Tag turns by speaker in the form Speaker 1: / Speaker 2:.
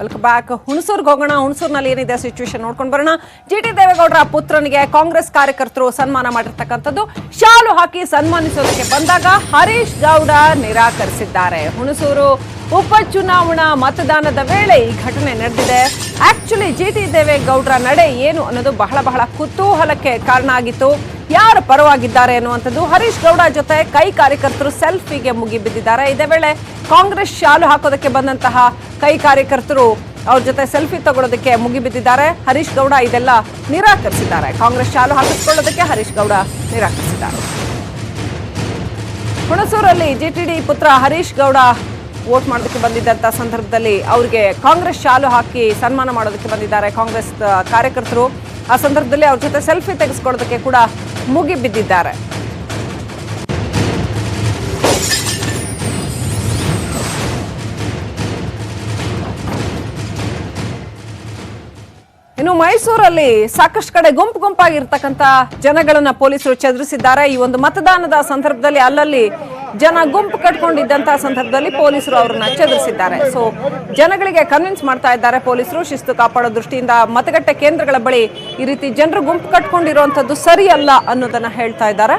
Speaker 1: Welcome back ಹುಣಸೂರ್ಗೆ ಹೋಗೋಣ ಹುಣಸೂರಿನಲ್ಲಿ ಏನಿದೆ situation ನೋಡ್ಕೊಂಡು ಬರೋಣ. ಜಿ ಟಿ ದೇವೇಗೌಡರ ಪುತ್ರನಿಗೆ ಕಾಂಗ್ರೆಸ್ ಕಾರ್ಯಕರ್ತರು ಸನ್ಮಾನ ಮಾಡಿರ್ತಕ್ಕಂಥದ್ದು. ಶಾಲು ಹಾಕಿ ಸನ್ಮಾನಿಸೋದಕ್ಕೆ ಬಂದಾಗ ಹರೀಶ್ ಗೌಡ ನಿರಾಕರಿಸಿದ್ದಾರೆ. ಹುಣಸೂರು ಉಪಚುನಾವಣಾ ಮತದಾನದ ವೇಳೆ ಈ ಘಟನೆ ನಡೆದಿದೆ. ಆಕ್ಚುಲಿ ಜಿ ಟಿ ದೇವೇಗೌಡರ ನಡೆ ಏನು ಅನ್ನೋದು ಬಹಳ ಬಹಳ ಕುತೂಹಲಕ್ಕೆ ಕಾರಣ ಆಗಿತ್ತು. ಯಾರು ಪರವಾಗಿದ್ದಾರೆ ಅನ್ನುವಂಥದ್ದು ಹರೀಶ್ ಗೌಡ ಜೊತೆ ಕೈ ಕಾರ್ಯಕರ್ತರು ಸೆಲ್ಫಿಗೆ ಮುಗಿಬಿದ್ದಿದ್ದಾರೆ. ಇದೇ ವೇಳೆ ಕಾಂಗ್ರೆಸ್ ಶಾಲು ಹಾಕೋದಕ್ಕೆ ಬಂದಂತಹ ಕೈ ಕಾರ್ಯಕರ್ತರು ಅವ್ರ ಜೊತೆ ಸೆಲ್ಫಿ ತಗೊಳ್ಳೋದಕ್ಕೆ ಮುಗಿಬಿದ್ದಿದ್ದಾರೆ. ಹರೀಶ್ ಗೌಡ ಇದೆಲ್ಲ ನಿರಾಕರಿಸಿದ್ದಾರೆ. ಕಾಂಗ್ರೆಸ್ ಶಾಲು ಹಾಕಿಸ್ಕೊಳ್ಳೋದಕ್ಕೆ ಹರೀಶ್ ಗೌಡ ನಿರಾಕರಿಸಿದ್ದಾರೆ. ಹುಣಸೂರಲ್ಲಿ ಜಿಟಿಡಿ ಪುತ್ರ ಹರೀಶ್ ಗೌಡ ವೋಟ್ ಮಾಡೋದಕ್ಕೆ ಬಂದಿದ್ದಂಥ ಸಂದರ್ಭದಲ್ಲಿ ಅವರಿಗೆ ಕಾಂಗ್ರೆಸ್ ಶಾಲು ಹಾಕಿ ಸನ್ಮಾನ ಮಾಡೋದಕ್ಕೆ ಬಂದಿದ್ದಾರೆ ಕಾಂಗ್ರೆಸ್ ಕಾರ್ಯಕರ್ತರು. ಆ ಸಂದರ್ಭದಲ್ಲಿ ಅವ್ರ ಜೊತೆ ಸೆಲ್ಫಿ ತೆಗೆಸ್ಕೊಳ್ಳೋದಕ್ಕೆ ಕೂಡ ಮುಗಿ ಬಿದ್ದಿದ್ದಾರೆ ಇನ್ನು ಮೈಸೂರಲ್ಲಿ ಸಾಕಷ್ಟು ಕಡೆ ಗುಂಪು ಗುಂಪಾಗಿರ್ತಕ್ಕಂಥ ಜನಗಳನ್ನ ಪೊಲೀಸರು ಚದುರಿಸಿದ್ದಾರೆ. ಈ ಒಂದು ಮತದಾನದ ಸಂದರ್ಭದಲ್ಲಿ ಅಲ್ಲಲ್ಲಿ ಜನ ಗುಂಪು ಕಟ್ಕೊಂಡಿದ್ದಂತಹ ಸಂದರ್ಭದಲ್ಲಿ ಪೊಲೀಸರು ಅವರನ್ನ ಚದುರಿಸಿದ್ದಾರೆ ಸೊ ಜನಗಳಿಗೆ ಕನ್ವಿನ್ಸ್ ಮಾಡ್ತಾ ಇದ್ದಾರೆ ಪೊಲೀಸರು, ಶಿಸ್ತು ಕಾಪಾಡೋ ದೃಷ್ಟಿಯಿಂದ ಮತಗಟ್ಟೆ ಕೇಂದ್ರಗಳ ಬಳಿ ಈ ರೀತಿ ಜನರು ಗುಂಪು ಕಟ್ಕೊಂಡಿರುವಂತದ್ದು ಸರಿಯಲ್ಲ ಅನ್ನೋದನ್ನ ಹೇಳ್ತಾ ಇದ್ದಾರೆ.